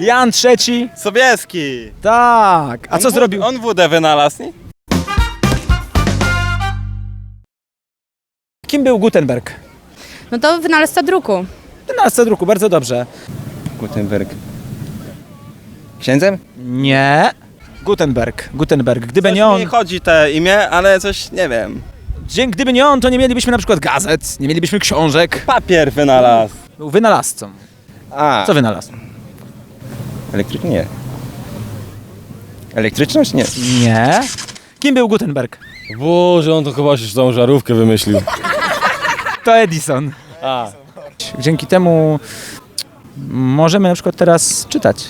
Jan III? Sobieski. Tak. A co On zrobił? On wódę wynalazł, nie? Kim był Gutenberg? No to wynalazca druku. Wynalazca druku, bardzo dobrze. Gutenberg. Księdzem? Nie. Gutenberg, Gutenberg. Gdyby Coś nie on, mi chodzi te imię, ale coś nie wiem. dzięki, gdyby nie on, to nie mielibyśmy na przykład gazet, nie mielibyśmy książek. Papier wynalazł. Był wynalazcą. A, Co wynalazł? Elektryczny? Nie. Elektryczność? Nie. Nie. Kim był Gutenberg? Boże, on to chyba się tą żarówkę wymyślił. To Edison. A. Dzięki temu możemy na przykład teraz czytać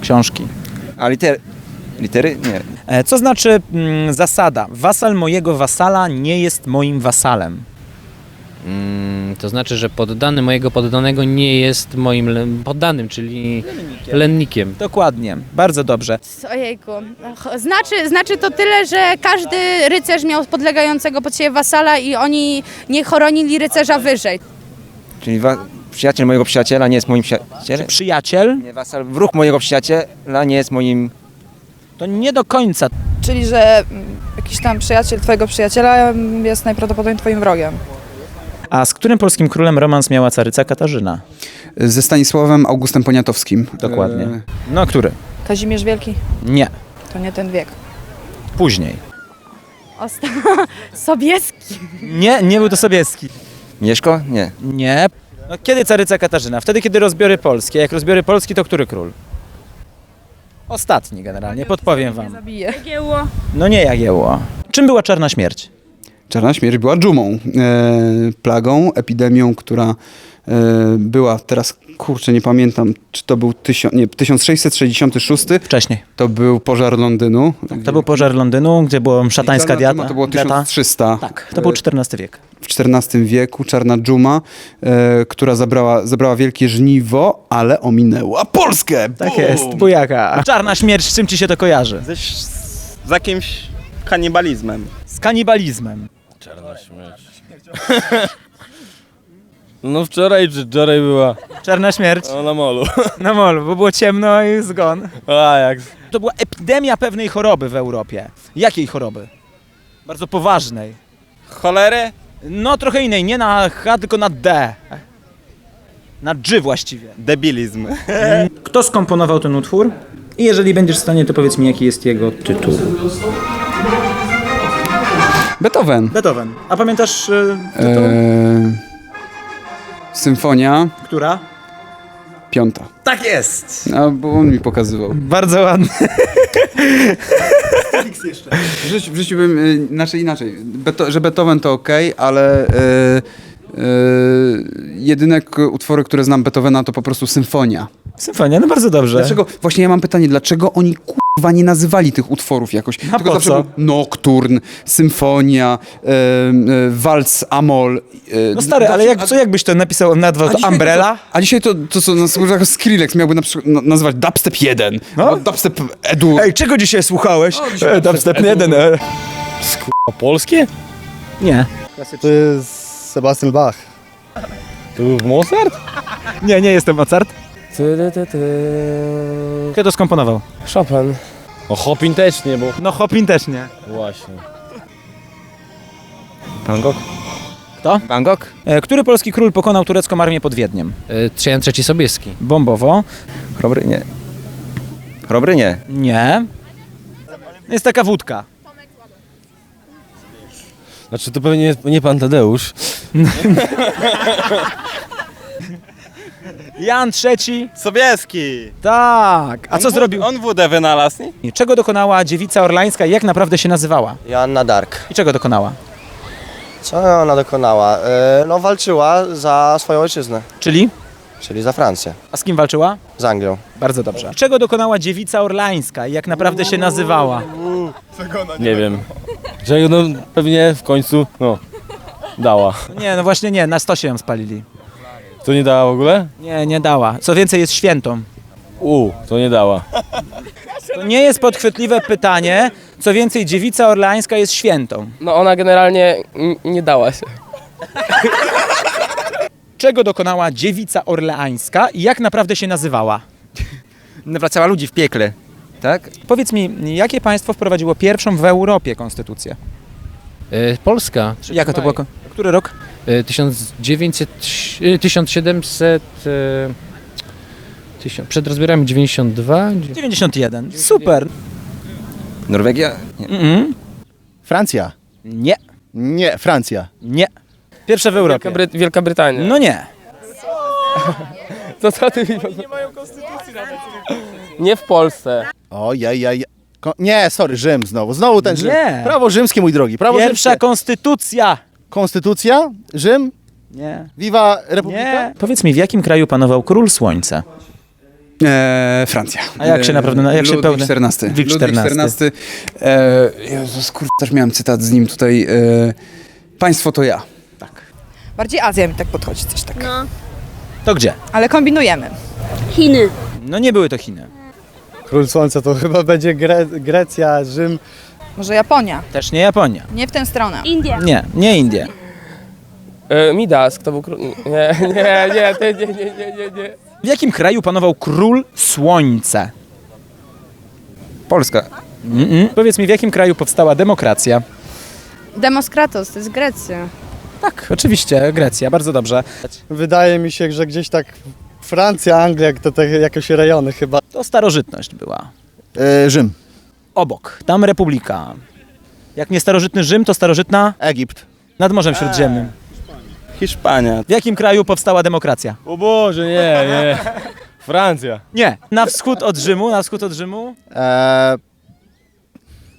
książki. A liter... Litery? Nie. E, Co znaczy mm, zasada? Wasal mojego wasala nie jest moim wasalem. Mm, to znaczy, że poddany mojego poddanego nie jest moim poddanym, czyli lennikiem. Dokładnie, bardzo dobrze. Ojejku. Znaczy, znaczy to tyle, że każdy rycerz miał podlegającego pod siebie wasala i oni nie chronili rycerza wyżej. Czyli wa... przyjaciel mojego przyjaciela nie jest moim przyjacielem? Przyjaciel Nie, wasal, wróg mojego przyjaciela nie jest moim... to nie do końca. Czyli, że mm, jakiś tam przyjaciel twojego przyjaciela jest najprawdopodobniej twoim wrogiem. A z którym polskim królem romans miała caryca Katarzyna? Ze Stanisławem Augustem Poniatowskim. Dokładnie. E, No, który? Kazimierz Wielki? Nie, To nie ten wiek. później. Osta- Sobieski. Nie, nie był to Sobieski. Mieszko? Nie. Nie. No, kiedy caryca Katarzyna? Wtedy, kiedy rozbiory polskie. Jak rozbiory polskie, to który król? Ostatni generalnie, podpowiem wam. Zabije. No nie Jagiełło. Czym była Czarna Śmierć? Czarna śmierć była dżumą, e, plagą, epidemią, która e, była teraz, kurczę, nie pamiętam, czy to był tysio, nie, 1666, Wcześniej. to był pożar Londynu. To był pożar Londynu, gdzie była szatańska diata. to było dieta. 1300. Tak, to był XIV wiek. w XIV wieku, czarna dżuma, e, która zabrała, zabrała wielkie żniwo, ale ominęła Polskę! Tak jest, bujaka. Czarna Śmierć, z czym ci się to kojarzy? Ze, z jakimś kanibalizmem. Z kanibalizmem. Czarna śmierć. No wczoraj czy wczoraj była Czarna Śmierć o, na molu. na molu, bo było ciemno i zgon. A jak? To była epidemia pewnej choroby w Europie. Jakiej choroby? Bardzo poważnej. Cholery? No trochę innej, nie na H, tylko na D. Na G właściwie. Debilizm. Kto skomponował ten utwór? I jeżeli będziesz w stanie, to powiedz mi, jaki jest jego tytuł. Beethoven. Beethoven. A pamiętasz y, tytuł? E, symfonia Która? piąta. Tak jest! A, bo on mi pokazywał. Bardzo ładny. W życiu, w życiu bym, y, znaczy inaczej, Beto, że Beethoven to ok, ale y, y, jedyne k- utwory, które znam Beethovena to po prostu symfonia. Symfonia, no bardzo dobrze. Dlaczego, właśnie ja mam pytanie, dlaczego oni kurwa nie nazywali tych utworów jakoś? Tylko po zawsze co? był Nocturn, Symfonia, y, y, Waltz, Amol. y, No stary, ale zawsze- jak, co jakbyś to napisał, a to dzisiaj Umbrella? To, a dzisiaj to, to co na jako Skrillex miałby na przykład na- nazywać Dubstep 1, No. albo Dubstep Edu. Ej, czego dzisiaj słuchałeś? E, dubstep jeden. E. A polskie? Nie. To jest Sebastian Bach. To był Mozart? Nie, nie jestem Mozart. Ty, ty, ty, ty. Kto to skomponował? Chopin. No Chopin też nie, bo... No Chopin też nie. Właśnie. Gogh? Kto? Gogh? E, który polski król pokonał turecką armię pod Wiedniem? E, Trzejan III Sobieski. Bombowo? Chrobry? Nie. Chrobry? Nie. Nie. Jest taka wódka. Znaczy to pewnie nie, nie pan Tadeusz. Jan III? Sobieski. Tak. A co On zrobił? On wódę wynalazł, nie? Czego dokonała dziewica orlańska i jak naprawdę się nazywała? Joanna Dark. I czego dokonała? Co ona dokonała? E, no walczyła za swoją ojczyznę, Czyli? czyli za Francję, A z kim walczyła? z Anglią. Bardzo dobrze. Czego dokonała dziewica orlańska i jak naprawdę się nazywała? Nie wiem. Że no pewnie w końcu, no, dała. Nie, no właśnie nie, na stosie ją spalili. To nie dała w ogóle? Nie, nie dała. Co więcej, jest świętą. U, to nie dała. To nie jest podchwytliwe pytanie. Co więcej, dziewica orlańska jest świętą. No ona generalnie n- nie dała się. Czego dokonała dziewica orleańska i jak naprawdę się nazywała? nawracała ludzi w piekle. Tak? Powiedz mi, jakie państwo wprowadziło pierwszą w Europie konstytucję? E, Polska. Jaka to była? Który rok? E, 1900, e, 1700... e, tysiąc- Przed rozbiorami 92? 91. Super. Norwegia? Nie. Mhm. Francja. Nie, Nie, Francja. nie. Pierwsze w Europie. Wielka, Bry- Wielka Brytania. No nie. To co ty mi Nie mają konstytucji nawet. Nie w Polsce. Ojej, Nie, sorry, Rzym znowu. Znowu ten Rzym. Nie. Prawo rzymskie, mój drogi. Prawo Pierwsza rzymskie. konstytucja. Konstytucja, Rzym, Nie. Viva Republika. Nie. Powiedz mi, w jakim kraju panował król słońca? E, Francja. A jak się naprawdę- jak się Ludwik XIV. Ludwik XIV. XIV. E, Jezus, kurde, też miałem cytat z nim tutaj. E, państwo to ja. Bardziej Azja mi tak podchodzi, coś tak. To gdzie? Ale kombinujemy. Chiny. No nie były to Chiny. Król Słońca to chyba będzie Gre Grecja, Rzym. Może Japonia. Też nie Japonia. Nie w tę stronę. India. Nie, nie Indie. E, Midas, kto był król? Nie, nie, nie, ty, nie, nie, nie, nie, nie. W jakim kraju panował król słońca? Polska. Mm-mm. Powiedz mi, w jakim kraju powstała demokracja? Demoskratos, to jest Grecja. Tak, oczywiście, Grecja, bardzo dobrze. Wydaje mi się, że gdzieś tak Francja, Anglia, to te jakieś rejony chyba. To starożytność była. E, Rzym, Obok, tam republika. Jak nie starożytny Rzym, to starożytna Egipt. nad Morzem Śródziemnym. Hiszpania. W jakim kraju powstała demokracja? O Boże, nie, nie. Francja. Nie. Na wschód od Rzymu, na wschód od Rzymu, E,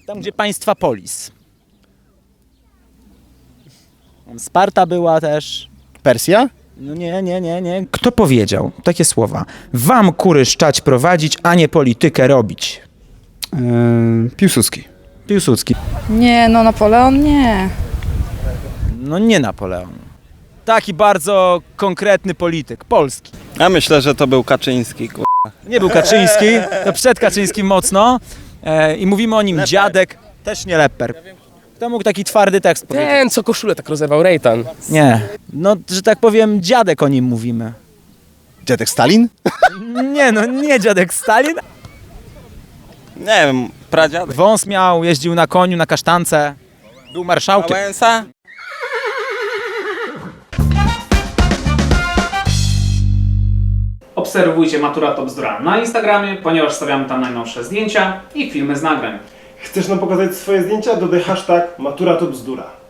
tam gdzie państwa polis. Sparta była też. Persja. No nie, nie, nie, nie. Kto powiedział takie słowa? Wam kury szczać prowadzić, a nie politykę robić. E, Piłsudski. Piłsudski. Nie, no Napoleon nie. No nie Napoleon. Taki bardzo konkretny polityk, polski. Ja myślę, że to był Kaczyński. Kur... Nie był Kaczyński, to przed Kaczyńskim mocno. E, I mówimy o nim dziadek, też nie leper. Kto mógł taki twardy tekst powiedzieć? Ten, co koszulę tak rozerwał, Rejtan. Nie. No, że tak powiem, dziadek o nim mówimy. Dziadek Stalin. Nie, no nie dziadek Stalin. Nie wiem, pradziadek. Wąs miał, jeździł na koniu, na kasztance. Był marszałkiem. Wałęsa? Obserwujcie Matura to bzdura na Instagramie, ponieważ stawiamy tam najnowsze zdjęcia i filmy z nagrań. Chcesz nam pokazać swoje zdjęcia? Dodaj hashtag matura to bzdura.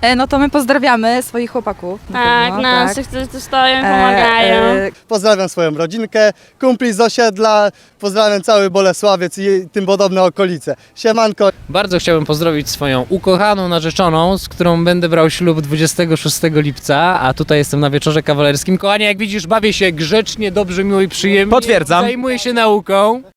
E, no to my pozdrawiamy swoich chłopaków. na Tak, pewno, nas, którzy tu stoją, E, pomagają. e, Pozdrawiam swoją rodzinkę, kumpli z osiedla, pozdrawiam cały Bolesławiec i tym podobne okolice. Siemanko. Bardzo chciałbym pozdrowić swoją ukochaną narzeczoną, z którą będę brał ślub 26 lipca, a tutaj jestem na wieczorze kawalerskim. Kochanie, jak widzisz, bawię się grzecznie, dobrze, miło i przyjemnie. Potwierdzam. Zajmuję się nauką.